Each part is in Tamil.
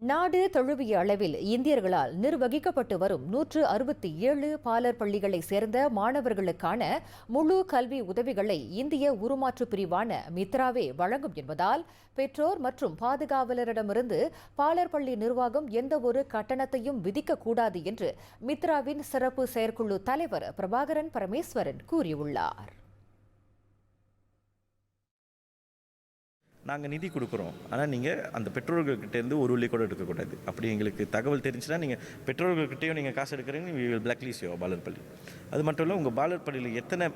நாடு தழுவிய அளவில் இந்தியர்களால் நிர்வகிக்கப்பட்டு வரும் நூற்று அறுபத்தி ஏழு பாலர் பள்ளிகளைச் சேர்ந்த மாணவர்களுக்கான முழு கல்வி உதவிகளை இந்திய உருமாற்று பிரிவான மித்ராவே வழங்கும் என்பதால் பெற்றோர் மற்றும் பாதுகாவலரிடமிருந்து பாலர் பள்ளி நிர்வாகம் எந்தவொரு கட்டணத்தையும் விதிக்கக்கூடாது என்று மித்ராவின் சிறப்பு செயற்குழு தலைவர் பிரபாகரன் பரமேஸ்வரன் கூறியுள்ளார். நாங்கள் நிதி கொடுக்குறோம். ஆனால் நீங்கள் அந்த பெற்றோர்கள்கிட்டேருந்து ஒரு உள்ளி கூட எடுக்கக்கூடாது. அப்படி எங்களுக்கு தகவல் தெரிஞ்சுன்னா நீங்கள் பெற்றோர்கள்கிட்டயும் நீங்கள் காசு எடுக்கிறீங்க வி வில் பிளாக்லீஸ் யோ பாலர் பள்ளி. அது மட்டும் இல்லை உங்கள் பாலர் பள்ளியில் எத்தனை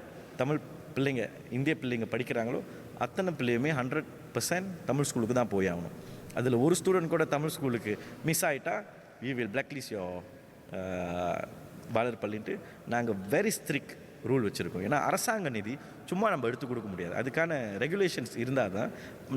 தமிழ் பிள்ளைங்க இந்திய பிள்ளைங்க படிக்கிறாங்களோ அத்தனை பிள்ளையுமே ஹண்ட்ரட் பர்சன்ட் தமிழ் ஸ்கூலுக்கு தான் போய் ஆகணும். அதில் ஒரு ஸ்டூடெண்ட் கூட தமிழ் ஸ்கூலுக்கு மிஸ் ஆகிட்டா வி வில் பிளாக்லீஸ் யோ பாலர் பள்ளின்ட்டு நாங்கள் வெரி ஸ்ட்ரிக்ட் ரூல் வச்சுருக்கோம். ஏன்னா அரசாங்க நிதி சும்மா நம்ம எடுத்து கொடுக்க முடியாது. அதுக்கான ரெகுலேஷன்ஸ் இருந்தால் தான்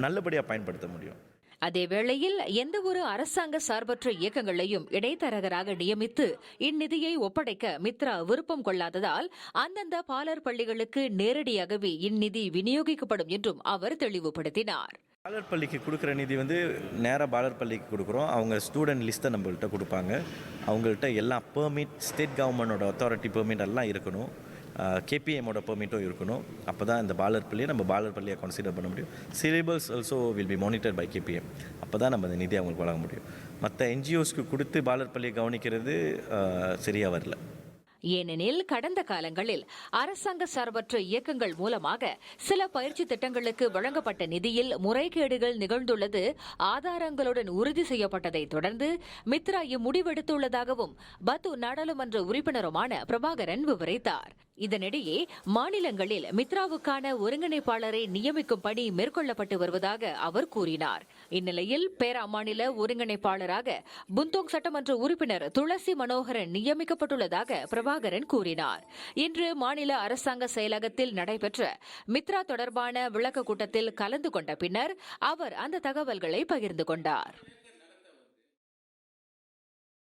நல்லபடியாக பயன்படுத்த முடியும். அதேவேளையில் எந்தவொரு அரசாங்க சார்பற்ற இயக்கங்களையும் இடைத்தரகராக நியமித்து இந்நிதியை ஒப்படைக்க மித்ரா விருப்பம் கொள்ளாததால் அந்தந்த பாலர் பள்ளிகளுக்கு நேரடியாகவே இந்நிதி விநியோகிக்கப்படும் என்றும் அவர் தெளிவுபடுத்தினார். பாலர் பள்ளிக்கு கொடுக்குற நிதி வந்து நேராக பாலர் பள்ளிக்கு கொடுக்குறோம். அவங்க ஸ்டூடெண்ட் லிஸ்ட்டை நம்மள்கிட்ட கொடுப்பாங்க. அவங்கள்ட்ட எல்லா பெர்மிட் ஸ்டேட் கவர்மெண்டோட அத்தாரிட்டி பெர்மிட் எல்லாம் இருக்கணும். கேபிஎம்மோட பெர்மிட்டும் இருக்கணும். அப்போ தான் இந்த பாலர் பள்ளியை நம்ம பாலர் பள்ளியை கன்சிடர் பண்ண முடியும். Syllabus also will be monitor by KPM அப்போ தான் நம்ம இந்த நிதி அவங்களுக்கு வழங்க முடியும். மற்ற என்ஜிஓஸ்க்கு கொடுத்து பாலர் பள்ளியை கவனிக்கிறது சரியாக வரல. ஏனெனில் கடந்த காலங்களில் அரசாங்க சார்பற்ற இயக்கங்கள் மூலமாக சில பயிற்சி திட்டங்களுக்கு வழங்கப்பட்ட நிதியில் முறைகேடுகள் நிகழ்ந்துள்ளது. ஆதாரங்களுடன் உறுதி செய்யப்பட்டதை தொடர்ந்து மித்ரா இம்முடிவெடுத்துள்ளதாகவும் பத்து நாடாளுமன்ற உறுப்பினருமான பிரபாகரன் விவரித்தார். இதனிடையே மாநிலங்களில் மித்ராவுக்கான ஒருங்கிணைப்பாளரை நியமிக்கும் பணி மேற்கொள்ளப்பட்டு வருவதாக அவர் கூறினார். இந்நிலையில் பேரா மாநில ஒருங்கிணைப்பாளராக புந்தோங் சட்டமன்ற உறுப்பினர் துளசி மனோகரன் நியமிக்கப்பட்டுள்ளதாக பிரபாகரன் கூறினார். இன்று மாநில அரசாங்க செயலகத்தில் நடைபெற்ற மித்ரா தொடர்பான விளக்க கூட்டத்தில் கலந்து கொண்ட பின்னர் அவர் அந்த தகவல்களை பகிர்ந்து கொண்டார்.